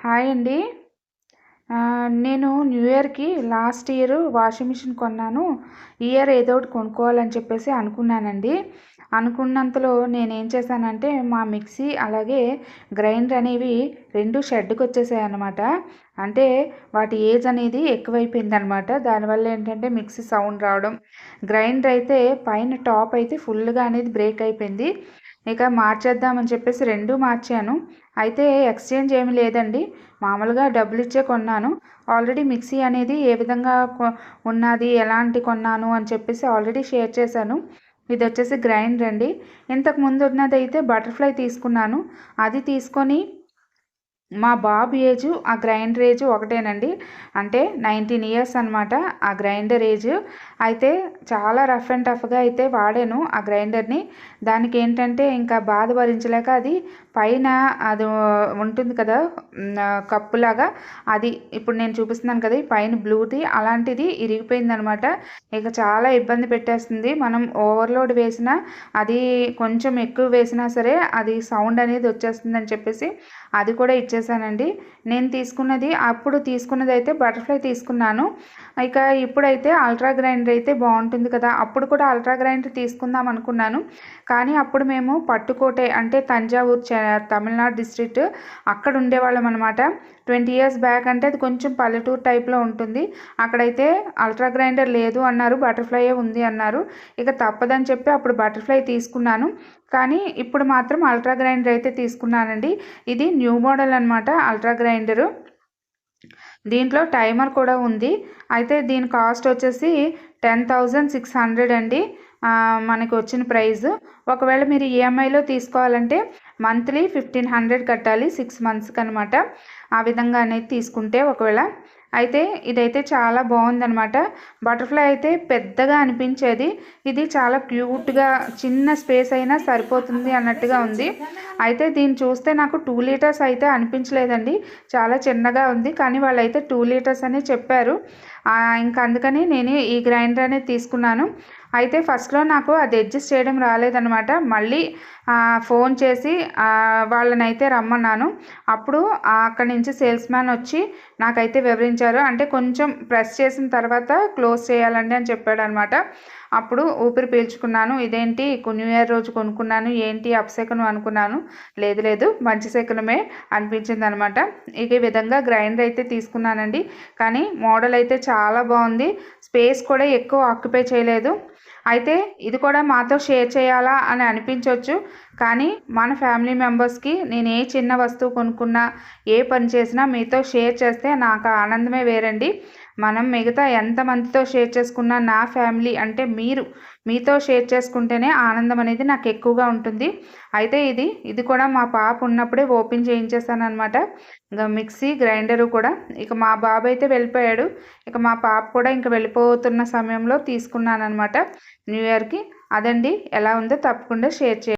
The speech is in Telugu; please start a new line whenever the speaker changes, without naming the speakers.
హాయ్ అండి. నేను న్యూ ఇయర్కి లాస్ట్ ఇయర్ వాషింగ్ మిషన్ కొన్నాను. ఇయర్ ఏదో ఒకటి కొనుక్కోవాలని చెప్పేసి అనుకున్నానండి. అనుకున్నంతలో నేను ఏం చేశానంటే మా మిక్సీ అలాగే గ్రైండర్ అనేవి రెండు షెడ్కి వచ్చేసాయి అనమాట అంటే వాటి ఏజ్ అనేది ఎక్కువైపోయింది అనమాట దానివల్ల ఏంటంటే మిక్సీ సౌండ్ రావడం. గ్రైండర్ అయితే పైన టాప్ అయితే ఫుల్గా అనేది బ్రేక్ అయిపోయింది. ఇక మార్చేద్దామని చెప్పేసి రెండు మార్చాను. అయితే ఎక్స్చేంజ్ ఏమి లేదండి. మామూలుగా డబ్బులు ఇచ్చే కొన్నాను. ఆల్రెడీ మిక్సీ అనేది ఏ విధంగా ఉన్నది ఎలాంటి కొన్నాను అని చెప్పేసి ఆల్రెడీ షేర్ చేశాను. ఇది వచ్చేసి గ్రైండర్ అండి. ఇంతకు ముందు ఉన్నదైతే బటర్ఫ్లై తీసుకున్నాను. అది తీసుకొని మా బాబు ఏజ్ ఆ గ్రైండర్ ఏజ్ ఒకటేనండి. అంటే నైన్టీన్ ఇయర్స్ అనమాట ఆ గ్రైండర్ ఏజ్. అయితే చాలా రఫ్ అండ్ టఫ్గా అయితే వాడాను ఆ గ్రైండర్ని. దానికి ఏంటంటే ఇంకా బాధ భరించలేక అది పైన అది ఉంటుంది కదా కప్పులాగా. అది ఇప్పుడు నేను చూపిస్తున్నాను కదా ఈ పైన బ్లూది. అలాంటిది ఇరిగిపోయింది అనమాట ఇక చాలా ఇబ్బంది పెట్టేస్తుంది. మనం ఓవర్లోడ్ వేసినా అది కొంచెం ఎక్కువ వేసినా సరే అది సౌండ్ అనేది వచ్చేస్తుందని చెప్పేసి అది కూడా ఇచ్చేసానండి. నేను తీసుకున్నది అప్పుడు తీసుకున్నది అయితే బటర్ఫ్లై తీసుకున్నాను. ఇక ఇప్పుడైతే అల్ట్రా గ్రైండర్ అయితే బాగుంటుంది కదా అప్పుడు కూడా అల్ట్రా గ్రైండర్ తీసుకుందాం అనుకున్నాను. కానీ అప్పుడు మేము పట్టుకోటే అంటే తంజావూరు తమిళనాడు డిస్ట్రిక్ట్ అక్కడ ఉండేవాళ్ళం అనమాట ట్వంటీ ఇయర్స్ బ్యాక్ అంటే అది కొంచెం పల్లెటూరు టైప్లో ఉంటుంది. అక్కడైతే అల్ట్రా గ్రైండర్ లేదు అన్నారు బటర్ఫ్లైయే ఉంది అన్నారు. ఇక తప్పదని చెప్పి అప్పుడు బటర్ఫ్లై తీసుకున్నాను. కానీ ఇప్పుడు మాత్రం అల్ట్రా గ్రైండర్ అయితే తీసుకున్నానండి. ఇది న్యూ మోడల్ అనమాట అల్ట్రా గ్రైండరు దీంట్లో టైమర్ కూడా ఉంది. అయితే దీని కాస్ట్ వచ్చేసి టెన్ థౌజండ్ సిక్స్ హండ్రెడ్ అండి. మనకు వచ్చిన ప్రైజ్ ఒకవేళ మీరు ఈఎంఐలో తీసుకోవాలంటే మంత్లీ ఫిఫ్టీన్ హండ్రెడ్ కట్టాలి సిక్స్ మంత్స్కి అనమాట ఆ విధంగా అనేది తీసుకుంటే ఒకవేళ. అయితే ఇదైతే చాలా బాగుందనమాట. బటర్ఫ్లై అయితే పెద్దగా అనిపించేది. ఇది చాలా క్యూట్గా చిన్న స్పేస్ అయినా సరిపోతుంది అన్నట్టుగా ఉంది. అయితే దీన్ని చూస్తే నాకు టూ లీటర్స్ అయితే అనిపించలేదండి. చాలా చిన్నగా ఉంది కానీ వాళ్ళు అయితే టూ లీటర్స్ అనే చెప్పారు. ఇంకా అందుకని నేను ఈ గ్రైండర్ అనేది తీసుకున్నాను. అయితే ఫస్ట్లో నాకు అది అడ్జస్ట్ చేయడం రాలేదనమాట మళ్ళీ ఫోన్ చేసి వాళ్ళని అయితే రమ్మన్నాను. అప్పుడు అక్కడి నుంచి సేల్స్ మ్యాన్ వచ్చి నాకైతే వివరించారు. అంటే కొంచెం ప్రెస్ చేసిన తర్వాత క్లోజ్ చేయాలండి అని చెప్పాడు అనమాట అప్పుడు ఊపిరి పీల్చుకున్నాను. ఇదేంటి? న్యూ ఇయర్ రోజు కొనుక్కున్నాను. ఏంటి? అప్సెకను అనుకున్నాను. లేదు లేదు మంచి సెకనమే అనిపించింది అనమాట ఇక ఈ విధంగా గ్రైండర్ అయితే తీసుకున్నానండి. కానీ మోడల్ అయితే చాలా బాగుంది. స్పేస్ కూడా ఎక్కువ ఆక్యుపై చేయలేదు. అయితే ఇది కూడా మాతో షేర్ చేయాలా అని అనిపించవచ్చు కానీ మన ఫ్యామిలీ మెంబర్స్కి నేను ఏ చిన్న వస్తువు కొనుక్కున్నా ఏ పని చేసినా మీతో షేర్ చేస్తే నాకు ఆనందమే వేరండి. మనం మిగతా ఎంతమందితో షేర్ చేసుకున్నా నా ఫ్యామిలీ అంటే మీరు మీతో షేర్ చేసుకుంటేనే ఆనందం అనేది నాకు ఎక్కువగా ఉంటుంది. అయితే ఇది ఇది కూడా మా పాప ఉన్నప్పుడే ఓపెన్ చేయించేసాను ఇంకా మిక్సీ గ్రైండరు కూడా. ఇక మా బాబు అయితే వెళ్ళిపోయాడు. ఇక మా పాప కూడా ఇంకా వెళ్ళిపోతున్న సమయంలో తీసుకున్నాను అనమాట న్యూ ఇయర్కి. అదండి. ఎలా ఉందో తప్పకుండా షేర్ చేయండి.